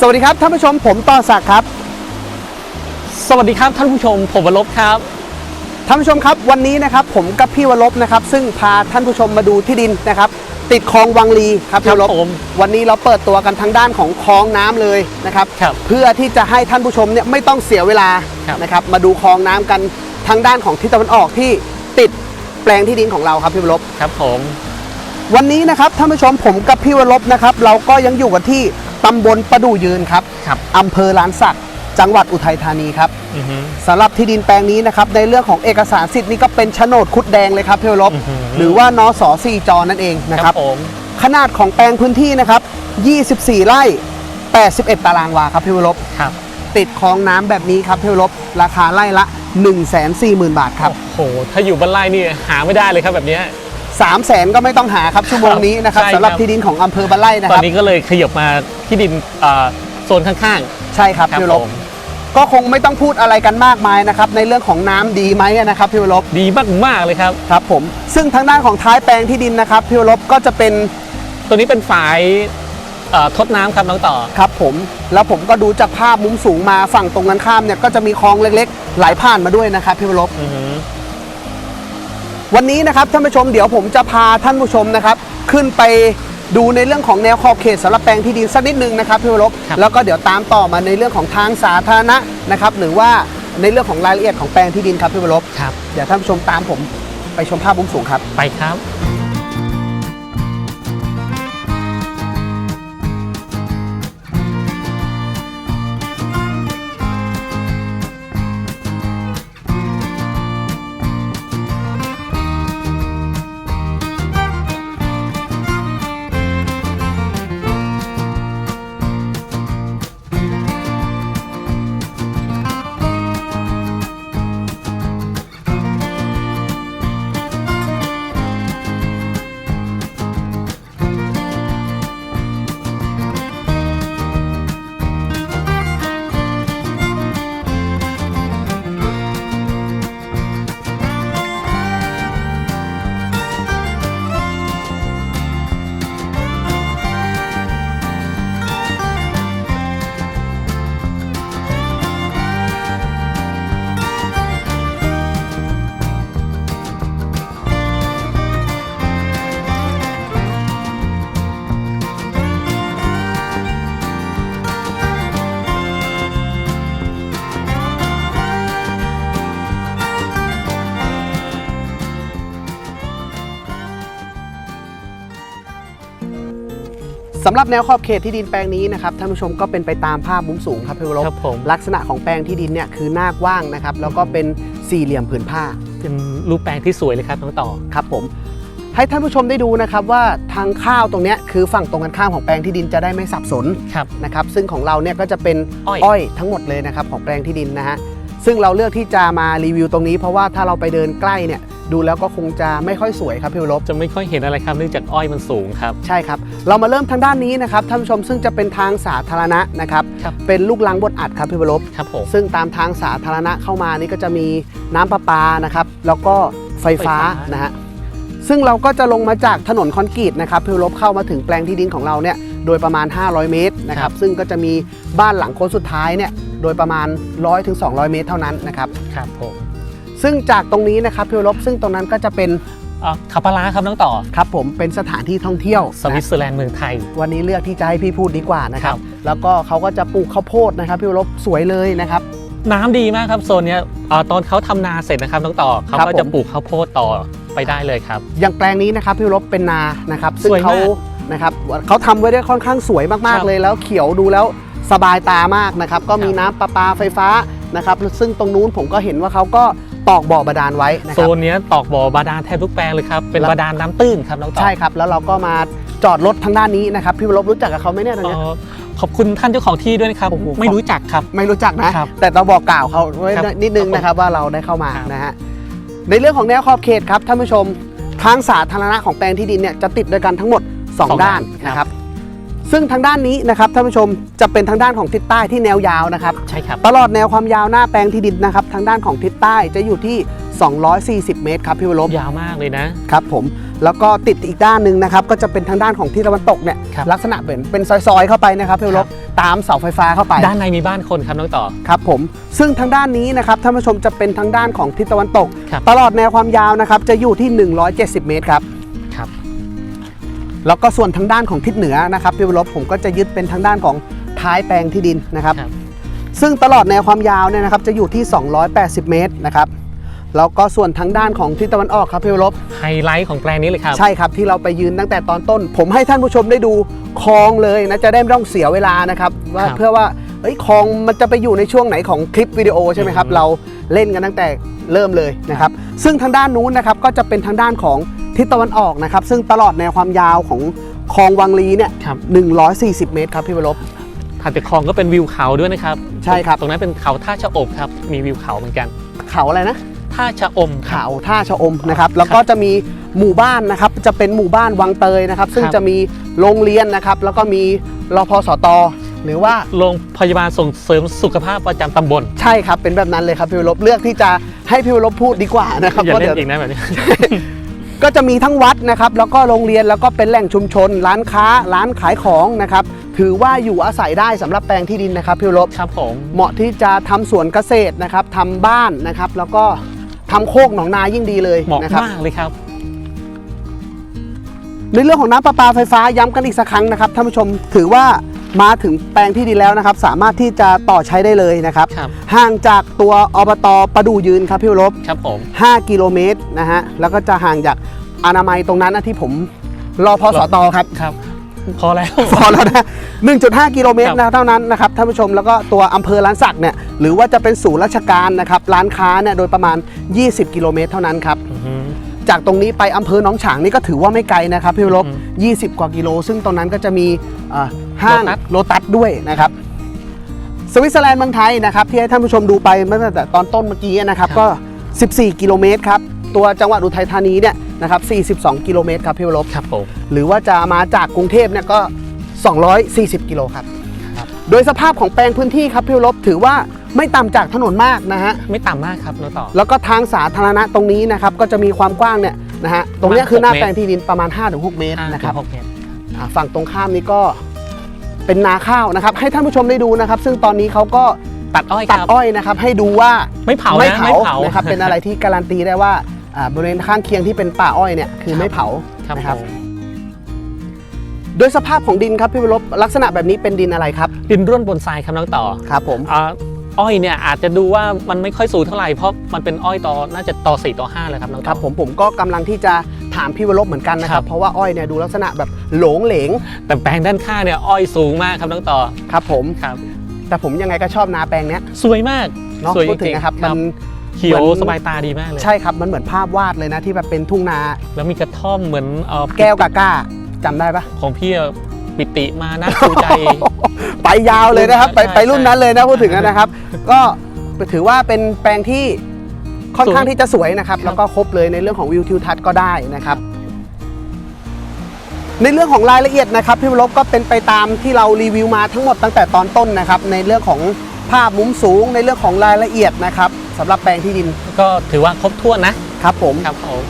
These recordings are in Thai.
สวัสดีครับท่านผู้ชมผมต่อศักดิ์ครับ สวัสดีครับท่านผู้ชมผมวรลบครับ ท่านผู้ชมครับวันนี้นะครับผมกับพี่วรบนะครับ ซึ่งพาท่านผู้ชมมาดูที่ดินนะครับ ติดคลองวังลีครับพี่วรบครับผมวันนี้เราเปิดตัวกันทางด้านของคลองน้ำเลยนะครับ ครับเพื่อที่จะให้ท่านผู้ชมเนี่ยไม่ต้องเสียเวลาครับ นะครับ มาดูคลองน้ำกันทางด้านของทิศตะวันออกที่ติดแปลงที่ดินของเราครับพี่วรบครับผม วันนี้นะครับท่านผู้ชมผมกับพี่วรบนะครับ เราก็ยังอยู่กันที่ตำบลประดูยืนครับครับอำเภอลานสักจังหวัดอุทัยธานีครับอือฮึ สำหรับที่ดินแปลงนี้นะครับในเรื่องของเอกสารสิทธิ์นี่ก็เป็นโฉนดคุดแดงเลยครับพี่วรบอื้อหือ หรือว่านสสี่จอนั่นเองนะครับผมขนาดของแปลงพื้นที่นะครับ 24 ไร่ 81 ตารางวาครับพี่วรบครับติดคลองน้ำแบบนี้ครับพี่วรบราคาไร่ละ 140,000 บาทครับ โอ้โห ถ้าอยู่บ้านไร่นี่หาไม่ได้เลยครับแบบเนี้ย 3 0 0แสนก็ไม่ต้องหาครับชั่วโมงนี้นะครับใช่ครับ สำหรับที่ดินของอำเภอบ้านไร่นะตอคนรับ นี้ก็เลยขยับมาที่ดินอ่าโซนข้างใช่ครับๆครับพี่วรผบมก็คงไม่ต้องพูดอะไรกันมากมายนะครับในเรื่องของน้ำดีไหมนะครับพี่วรบดีมากๆเลยครับ ครับผมซึ่งทางด้านของท้ายแปลงที่ดินนะครับพี่วรบก็จะเป็นตัวนี้เป็นฝายเอ่อทดน้ำครับน้องต่อ ครับผม แล้วผมก็ดูจากภาพมุมสูงมาฝั่งตรงกันข้ามเนี่ยก็จะมีคลองเล็กๆ ไหลผ่านมาด้วยนะครับพี่วรบอือฮึ วันนี้นะครับท่านผู้ชมเดี๋ยวผมจะพาท่านผู้ชมนะครับ ขึ้นไปดูในเรื่องของแนวขอบเขตสำหรับแปลงที่ดินสักนิดนึงนะครับพี่วรบแล้วก็เดี๋ยวตามต่อมาในเรื่องของทางสาธารณะนะครับ หรือว่าในเรื่องของรายละเอียดของแปลงที่ดินครับพี่วรบครับ เดี๋ยวท่านผู้ชมตามผมไปชมภาพมุมสูงครับ ไปครับ สำหรับแนวขอบเขตที่ดินแปลงนี้นะครับท่านผู้ชมก็เป็นไปตามภาพมุมสูงครับพี่วรบครับผม ลักษณะของแปลงที่ดินเนี่ยคือหน้ากว้างนะครับแล้วก็เป็นสี่เหลี่ยมผืนผ้าเป็นรูปแปลงที่สวยเลยครับน้องต่อ ครับผม ให้ท่านผู้ชมได้ดูนะครับว่าทางข้าวตรงเนี้ยคือฝั่งตรงกันข้ามของแปลงที่ดินจะได้ไม่สับสน ครับ นะครับซึ่งของเราเนี่ยก็จะเป็นอ้อยอ้อยทั้งหมดเลยนะครับของแปลงที่ดินนะฮะซึ่งเราเลือกที่จะมารีวิวตรงนี้ เพราะว่าถ้าเราไปเดินใกล้เนี่ยดูแล้วก็คงจะไม่ค่อยสวยครับพี่วรบจะไม่ค่อยเห็นอะไรครับเนื่องจากอ้อยมันสูงครับ ใช่ครับ เรามาเริ่มทางด้านนี้นะครับท่านผู้ชมซึ่งจะเป็นทางสาธารณะนะครับ ครับเป็นลูกลังบดอัดครับพี่วรบครับผม ซึ่งตามทางสาธารณะเข้ามานี่ก็จะมีน้ำประปานะครับ แล้วก็ไฟฟ้าไฟฟ้าน นะฮะซึ่งเราก็จะลงมาจากถนนคอนกรีตนะครับเพื่อลบเข้ามาถึงแปลงที่ดินของเราเนี่ยโดยประมาณ 500 เมตรนะครับซึ่งก็จะมีบ้านหลังโค้งสุดท้ายเนี่ยโดยประมาณ 100-200ถึง200เมตรเท่านั้นนะครับ ครับผม ซึ่งจากตรงนี้นะครับพี่วรบซึ่งตรงนั้นก็จะเป็นอ่า ขับปลาร้าครับน้องต่อครับผมเป็นสถานที่ท่องเที่ยวสวิตนะเซอร์แลนด์เมืองไทย วันนี้เลือกที่จะให้พี่พูดดีกว่านะครับครับแล้วก็เขาก็จะปลูกข้าวโพดนะครับพี่วรบสวยเลยนะครับน้ำดีมากครับโซนเนี้ยอ่าตอนเขาทำนาเสร็จนะครับน้องต่อเขาครับก็ผมจะปลูกข้าวโพดต่อไปได้เลยครับ อย่างแปลงนี้นะครับพี่วรบเป็นนานะครับซึ่งสวยมากเขานะครับเขาทำไว้ได้ค่อนข้างสวยมากครับๆเลยแล้วเขียวดูแล้วสบายตามากนะครับก็มีครับน้ำประปาไฟฟ้านะครับซึ่งตรงนู้นผมก็เห็นว่าเขาก็ ตอกบ่อบาดาลไว้นะคโซรับนเนี้ยตอกบ่อบาดาลแทบทุกแปลงเลยครับ เป็นแล้วบาดาลน้ำตื้นครับน้องต่อใช่ครับ แล้วเราก็มาจอดรถทางด้านนี้นะครับพี่วรบรู้จักกับเขาไหมเนี่ยตรงเอ่เนี้ยอขอบคุณท่านเจ้าของที่ด้วยนะครับ โอ้โห ไม่รู้จักครับ ไม่รู้จักนะ ครับแต่เราบอกกล่าวเขาไว้ครับนิดนึงนะครับว่าเราได้เข้ามาครับ นะฮะในเรื่องของแนวขอบเขตครับท่านผู้ชมทางสาธารณะของแปลงที่ดินเนี่ยจะติดด้วยกันทั้งหมด 2 ด้านนะครับ ซึ่งทางด้านนี้นะครับท่านผู้ชมจะเป็นทางด้านของทิศใต้ที่แนวยาวนะครับ ใช่ครับ ตลอดแนวความยาวหน้าแปลงที่ดินนะครับ ทางด้านของทิศใต้จะอยู่ที่ 240 เมตรครับพี่วรบยาวมากเลยนะครับผมแล้วก็ติดอีกด้านหนึ่งนะครับก็จะเป็นทางด้านของทิศตะวันตกเนี่ยครับ ลักษณะเป็นเป็นซอยๆ เข้าไปนะครับพี่วรบตามเสาไฟฟ้าเข้าไป ด้านในมีบ้านคนครับน้องต่อ ครับผมซึ่งทางด้านนี้นะครับท่านผู้ชมจะเป็นทางด้านของทิศตะวันตก ครับ ตลอดแนวความยาวนะครับจะอยู่ที่ 170 เมตรครับครับแล้ว แล้วก็ส่วนทางด้านของทิศเหนือนะครับพี่วรบผมก็จะยึดเป็นทางด้านของท้ายแปลงที่ดินนะครับ ครับ ซึ่งตลอดแนวความยาวเนี่ยนะครับจะอยู่ที่ 280 เมตรนะครับแล้วก็ส่วนทางด้านของทิศตะวันออกครับพี่วรบ ไฮไลท์ของแปลงนี้เลยครับ ใช่ครับที่เราไปยืนตั้งแต่ตอนต้น ผมให้ท่านผู้ชมได้ดูคลองเลยนะจะได้ไม่ต้องเสียเวลานะครับว่าครับเพื่อว่าเอ้ยคลองมันจะไปอยู่ในช่วงไหนของคลิปวิดีโอใช่ไหมครับอืม เราเล่นกันตั้งแต่เริ่มเลยนะครับ ซึ่งทางด้านนู้นนะครับก็จะเป็นทางด้านของ ทิศตะวันออกนะครับ ซึ่งตลอดแนวความยาวของคลองวังลีเนี่ยครับ 140 เมตรครับพี่วรบ ถัดจากคลองก็เป็นวิวเขาด้วยนะครับใช่ครับ ตรงนั้นเป็นเขาท่าชะอบครับมีวิวเขาเหมือนกันเขาอะไรนะ ท่าชะอมครับ เขาท่าชะอมนะครับแล้วก็จะมีหมู่บ้านนะครับจะเป็นหมู่บ้านวังเตยนะครับ ซึ่งครับ จะมีโรงเรียนนะครับ แล้วก็มีรพสต หรือว่าโรงพยาบาลส่งเสริมสุขภาพประจำตำบลใช่ครับเป็นแบบนั้นเลยครับพี่วรบเลือกที่จะให้พี่วรบพูดดีกว่านะครับอย่าเพราะเล่เดี๋ยนวอีกนะแบบนี้ ก็จะมีทั้งวัดนะครับแล้วก็โรงเรียนแล้วก็เป็นแหล่งชุมชน ร้านค้าร้านขายของนะครับถือว่าอยู่อาศัยได้สำหรับแปลงที่ดินนะครับพี่วรบครับผมเหมาะที่จะทำสวนเกษตรนะครับทำบ้านนะครับแล้วก็ทำโคกหนองนายิ่งดีเลยเหมาะนะครับมากเลยครับในเรื่องของน้ำประปาไฟฟ้าย้ำกันอีกสักครั้งนะครับท่านผู้ชมถือว่า มาถึงแปลงที่ดินแล้วนะครับ สามารถที่จะต่อใช้ได้เลยนะครับ ครับห่างจากตัวอบตประดูยืนครับพี่วรบครับผม 5กิโลเมตรนะฮะแล้วก็จะห่างจากอนามัยตรงนั้นนะที่ผมรอพอสตครับ ครับ พอแล้ว พอแล้วนะ 1.5 กิโลเมตรครับนะเท่านั้นนะครับท่านผู้ชมแล้วก็ตัวอำเภอล้านสักเนี่ยหรือว่าจะเป็นศูนย์ราชการนะครับร้านค้าเนี่ยโดยประมาณ 20 กิโลเมตรเท่านั้นครับ อื้อหือ จากตรงนี้ไปอำเภอหนองฉางนี่ก็ถือว่าไม่ไกลนะครับพี่วรบอืม20 กว่ากิโล ซึ่งตรงนั้นก็จะมีเอ่อห้างโลตัสโลตัสด้วยนะครับสวิตเซอร์แลนด์เมืองไทยนะครับที่ให้ท่านผู้ชมดูไปเมื่อตั้งแต่ตอนต้นเมื่อกี้นะครับก็ 14 กิโลเมตรครับตัวจังหวัดอุทัยธานีเนี่ยนะครับ42 กิโลเมตรครับพี่วรบครับผมหรือว่าจะมาจากกรุงเทพเนี่ยก็ 240 กิโลครับครับโดยสภาพของแปลงพื้นที่ครับพี่วรบถือว่า ไม่ต่ำจากถนนมากนะฮะ ไม่ต่ำมากครับน้องต่อ แล้วก็ทางสาธารณะตรงนี้นะครับก็จะมีความกว้างเนี่ยนะฮะตรงเนี้ยคือหน้าหกเมตรแปลงที่ดินประมาณ 5-6 เมตรห้านะครับถึงหกเมตร อ่าฝั่งตรงข้ามนี้ก็เป็นนาข้าวนะครับ ให้ท่านผู้ชมได้ดูนะครับ ซึ่งตอนนี้เขาก็ตัดอ้อยคตัดรับ อ้อยนะครับ ให้ดูว่าไม่เผาไม่นะเผาไม่เผานะครับเป็นอะไรที่การันตีได้ว่าอ่าบริเวณข้างเคียงที่เป็นป่าอ้อยเนี่ยคือครับไม่เผา ครับนะครับ ผมโดยสภาพของดินครับพี่วรบลักษณะแบบนี้เป็นดินอะไรครับดินร่วนบนทรายครับน้องต่อครับผม อ่า อ้อยเนี่ยอาจจะดูว่ามันไม่ค่อยสูงเท่าไหร่เพราะมันเป็นอ้อยต่อน่าจะต่อ4ต่อ5เลยครับน้องคต่อรับ ผมผมก็กำลังที่จะถามพี่วรบเหมือนกันนะคครัรับบเพราะว่าอ้อยเนี่ยดูลักษณะแบบโหลงเหลง แต่แปลงด้านข้างเนี่ยอ้อยสูงมากครับน้องต่อครับผมครับ แต่ผมยังไงก็ชอบนาแปลงเนี้ยสวยมากเนาะสวยจพูดถึริงงๆนะครับมันเขียวเหมือนสบายตาดีมากเลย ใช่ครับมันเหมือนภาพวาดเลยนะที่แบบเป็นทุ่งนา แล้วมีกระท่อมเหมือนเอ่อแก้วกาก้าจำได้ปะของพี่อะ ปิติมานะชูใจ ไปยาวเลยนะครับ ไปใช่ไปรุ่นนั้นเลยนะใช่พูดถึงนะครับ ก็ถือว่าเป็นแปลงที่ค่อนข้างสวยที่จะสวยนะครับ ครับ แล้วก็ครบเลยในเรื่องของวิวทิวทัศน์ก็ได้นะครับ ในเรื่องของรายละเอียดนะครับพี่วรบก็เป็นไปตามที่เรารีวิวมาทั้งหมดตั้งแต่ตอนต้นนะครับ ในเรื่องของภาพมุมสูง ในเรื่องของรายละเอียดนะครับสำหรับแปลงที่ดินก็ถือว่าครบถ้วนนะครับผม ครับผม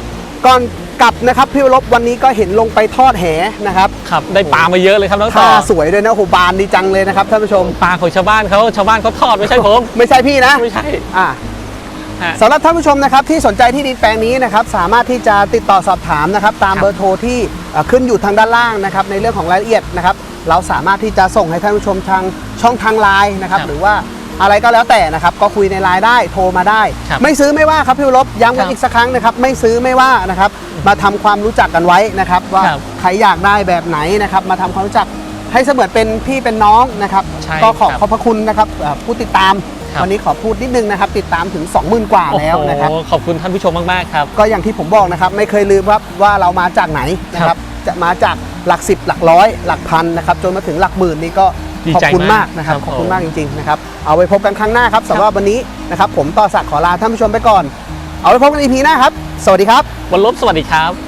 ก่อน กลับนะครับพี่วรบวันนี้ก็เห็นลงไปทอดแหนะครับครับได้ปลามาเยอะเลยครับน้องต่ท่าอสวยด้วยนะโอ้โหบานดีจังเลยนะครับท่านผู้ชม ปลาของชาวบ้านเขาชาวบ้านเขาทอดไม่ใช่ผม ไม่ใช่พี่นะไม่ใช่อ่า ฮะ สำหรับท่านผู้ชมนะครับที่สนใจที่ดินแปลงนี้นะครับสามารถที่จะติดต่อสอบถามนะครับตามครับเบอร์โทรที่เอ่อขึ้นอยู่ทางด้านล่างนะครับในเรื่องของรายละเอียดนะครับเราสามารถที่จะส่งให้ท่านผู้ชมทางช่องทางไลน์นะครับครับหรือว่า อะไรก็แล้วแต่นะครับก็คุยในไลน์ได้โทรมาได้ ครับไม่ซื้อไม่ว่าครับพี่วรบย้ำกัครันบอีกสักครั้งนะครับไม่ซื้อไม่ว่านะครับมาทำความรู้จักกันไว้นะครับว่าครับใครอยากได้แบบไหนนะครับมาทำความรู้จักให้เสมือนเป็นพี่เป็นน้องนะครับใช่ก็ขอครับขอบพระคุณนะครับเอ่อผู้ติดตาม ครับ วันนี้ขอพูดนิดนึงนะครับติดตามถึง 20,000 กว่าโอ้แล้วโหนะครับขอบคุณท่านผู้ชมมาก ๆ ครับ ก็อย่างที่ผมบอกนะครับไม่เคยลืมครับว่าเรามาจากไหนนะคครัรับบจะมาจากหลักสิบหลักร้อยหลักพันนะครับจนมาถึงหลักหมื่นนี่ก็ ดีขอบใจคุณมามากกนะครับครับขอบคุณผมมากจริงๆนะครับเอาไว้พบกันครั้งหน้าครับสำหรับวันนี้นะครับผมต่อศักดิ์ขอลาท่านผู้ชมไปก่อน เอาไว้พบกันอีพีหน้าครับ สวัสดีครับ วันลบสวัสดีครับ